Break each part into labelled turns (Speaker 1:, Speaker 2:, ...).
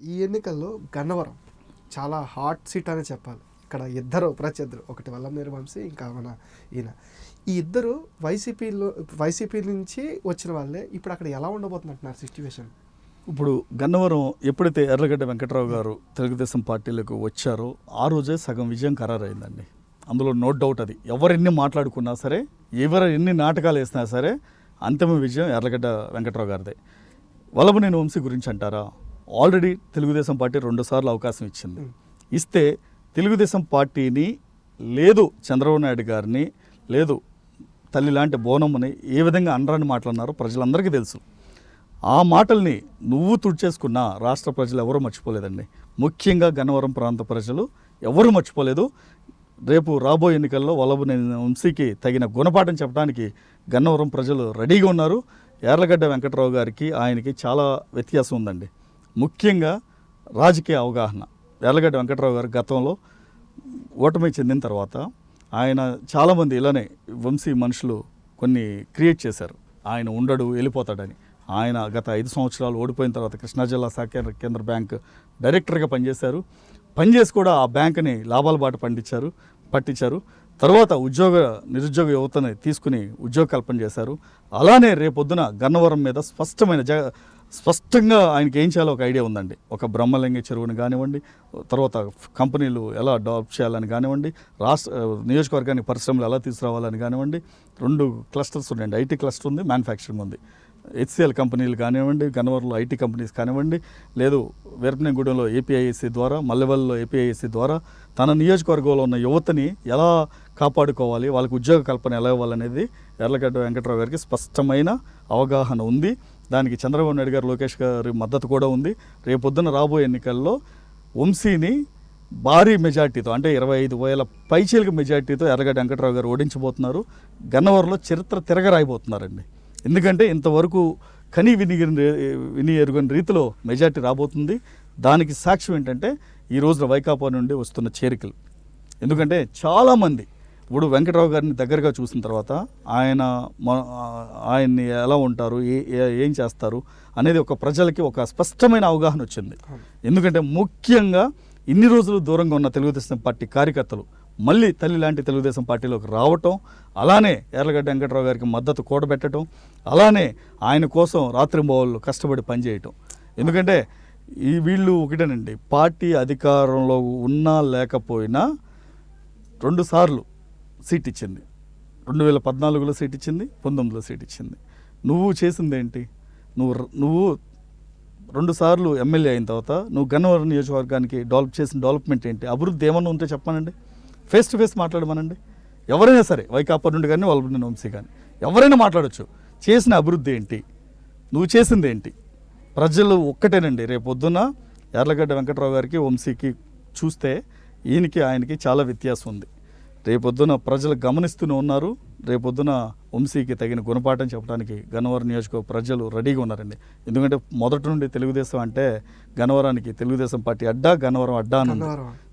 Speaker 1: ఈ ఎన్నికల్లో గన్నవరం చాలా హాట్ సీట్ అని చెప్పాలి. ఇక్కడ ఇద్దరు ప్రత్యర్థులు ఒకటి వల్లంనేరు వంశీ ఇంకా మన ఈయన. ఈ ఇద్దరు వైసీపీలో వైసీపీ నుంచి వచ్చిన వాళ్ళే ఇప్పుడు అక్కడ ఎలా ఉండబోతుందంటున్నారు సిచ్యువేషన్?
Speaker 2: ఇప్పుడు గన్నవరం ఎప్పుడైతే ఎర్రగడ్డ వెంకట్రావు గారు తెలుగుదేశం పార్టీలకు వచ్చారో ఆ రోజే సగం విజయం ఖరారైందండి. అందులో నో డౌట్ అది. ఎవరెన్ని ఎన్ని మాట్లాడుకున్నా సరే ఎవరు ఎన్ని నాటకాలు వేసినా సరే అంతిమ విజయం ఎర్రగడ్డ వెంకట్రావు గారిదే. వల్లభనేని వంశీ గురించి అంటారా? ఆల్రెడీ తెలుగుదేశం పార్టీ రెండుసార్లు అవకాశం ఇచ్చింది. ఇస్తే తెలుగుదేశం పార్టీని లేదు చంద్రబాబు నాయుడు గారిని లేదు తల్లి లాంటి బోనమ్మని ఏ విధంగా అనరాని మాట్లాడినారో ప్రజలందరికీ తెలుసు. ఆ మాటల్ని నువ్వు తుడిచేసుకున్నా రాష్ట్ర ప్రజలు ఎవరూ మర్చిపోలేదండి. ముఖ్యంగా గన్నవరం ప్రాంత ప్రజలు ఎవరూ మర్చిపోలేదు. రేపు రాబోయే ఎన్నికల్లో వల్లభనేని వంశీకి తగిన గుణపాఠం చెప్పడానికి గన్నవరం ప్రజలు రెడీగా ఉన్నారు. యార్లగడ్డ వెంకట్రావు గారికి ఆయనకి చాలా వ్యత్యాసం ఉందండి. ముఖ్యంగా రాజకీయ అవగాహన. యార్లగడ్డ వెంకట్రావు గారు గతంలో ఓటమి చెందిన తర్వాత ఆయన చాలామంది ఇలానే వంశీ మనుషులు కొన్ని క్రియేట్ చేశారు. ఆయన ఉండడు వెళ్ళిపోతాడని. ఆయన గత ఐదు సంవత్సరాలు ఓడిపోయిన తర్వాత కృష్ణా జిల్లా సహకార కేంద్ర బ్యాంక్ డైరెక్టర్గా పనిచేశారు. పనిచేసి కూడా ఆ బ్యాంకుని లాభాల బాట పండించారు పట్టించారు. తర్వాత ఉద్యోగ నిరుద్యోగ యువతని తీసుకుని ఉద్యోగ కల్పన చేశారు. అలానే రేపొద్దున గన్నవరం మీద స్పష్టమైన జ స్పష్టంగా ఆయనకి ఏం చేయాలో ఒక ఐడియా ఉందండి. ఒక బ్రహ్మలింగ చెరువుని కానివ్వండి తర్వాత కంపెనీలు ఎలా అడాప్ట్ చేయాలని కానివ్వండి రాష్ట్ర నియోజకవర్గానికి పరిశ్రమలు ఎలా తీసుకురావాలని కానివ్వండి రెండు క్లస్టర్స్ ఉన్నాయండి. ఐటీ క్లస్టర్ ఉంది మ్యానుఫ్యాక్చరింగ్ ఉంది. హెచ్సిఎల్ కంపెనీలు కానివ్వండి గన్నవరంలో ఐటీ కంపెనీస్ కానివ్వండి లేదు వీరపనేగూడెంలో ఏపీఐఎస్సి ద్వారా మల్లెవల్లో ఏపీఐఎస్సి ద్వారా తన నియోజకవర్గంలో ఉన్న యువతని ఎలా కాపాడుకోవాలి వాళ్ళకి ఉద్యోగ కల్పన ఎలా ఇవ్వాలనేది ఎర్లగడ్డ వెంకట్రావు గారికి స్పష్టమైన అవగాహన ఉంది. దానికి చంద్రబాబు నాయుడు గారు లోకేష్ గారి మద్దతు కూడా ఉంది. రేపొద్దున రాబోయే ఎన్నికల్లో వంశీని భారీ మెజార్టీతో అంటే ఇరవై ఐదు వేల పైచీలక మెజార్టీతో ఎర్రగడ్డ వెంకటరావు గారు ఓడించబోతున్నారు. గన్నవరంలో చరిత్ర తిరగరాయిపోతున్నారండి ఎందుకంటే ఇంతవరకు కని విని విని ఎరుగని రీతిలో మెజార్టీ రాబోతుంది. దానికి సాక్ష్యం ఏంటంటే ఈ రోజున వైకాపా నుండి వస్తున్న చేరికలు. ఎందుకంటే చాలామంది ఇప్పుడు వెంకట్రావు గారిని దగ్గరగా చూసిన తర్వాత ఆయన ఆయన్ని ఎలా ఉంటారు ఏ- ఏం చేస్తారు అనేది ఒక ప్రజలకి ఒక స్పష్టమైన అవగాహన వచ్చింది. ఎందుకంటే ముఖ్యంగా ఇన్ని రోజులు దూరంగా ఉన్న తెలుగుదేశం పార్టీ కార్యకర్తలు మళ్ళీ తల్లి లాంటి తెలుగుదేశం పార్టీలోకి రావటం అలానే ఎర్రగడ్డ వెంకట్రావు గారికి మద్దతు కూడబెట్టడం అలానే ఆయన కోసం రాత్రింబవళ్ళు కష్టపడి పనిచేయటం. ఎందుకంటే ఈ వీళ్ళు ఒకటేనండి పార్టీ అధికారంలో ఉన్నా లేకపోయినా రెండుసార్లు సీట్ ఇచ్చింది రెండు వేల పద్నాలుగులో సీట్ ఇచ్చింది పంతొమ్మిదిలో సీట్ ఇచ్చింది నువ్వు చేసింది ఏంటి నువ్వు నువ్వు రెండు సార్లు ఎమ్మెల్యే అయిన తర్వాత నువ్వు గన్నవరం నియోజకవర్గానికి డెవలప్ చేసిన డెవలప్మెంట్ ఏంటి? అభివృద్ధి ఏమన్నా ఉంటే చెప్పానండి ఫేస్ టు ఫేస్ మాట్లాడమనండి. ఎవరైనా సరే వైకాపా నుండి కానీ వాళ్ళ వంశీ కానీ ఎవరైనా మాట్లాడచ్చు. చేసిన అభివృద్ధి ఏంటి? నువ్వు చేసింది ఏంటి? ప్రజలు ఒక్కటేనండి. రేపు పొద్దున్న యార్లగడ్డ వెంకట్రావు గారికి వంశీకి చూస్తే ఈయనకి ఆయనకి చాలా వ్యత్యాసం ఉంది. రేపొద్దున ప్రజలు గమనిస్తూనే ఉన్నారు. రేపొద్దున వంశీకి తగిన గుణపాఠం చెప్పడానికి గన్నవరం నియోజకవర్గ ప్రజలు రెడీగా ఉన్నారండి. ఎందుకంటే మొదటి నుండి తెలుగుదేశం అంటే గన్నవరానికి తెలుగుదేశం పార్టీ అడ్డా గన్నవరం అడ్డా అని.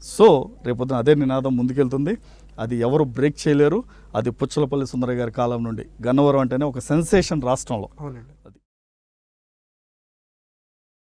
Speaker 2: సో రేపొద్దున అదే నినాదం ముందుకెళ్తుంది. అది ఎవరు బ్రేక్ చేయలేరు. అది పుచ్చలపల్లి సుందరయ్య గారి కాలం నుండి. గన్నవరం అంటేనే ఒక సెన్సేషన్ రాష్ట్రంలో.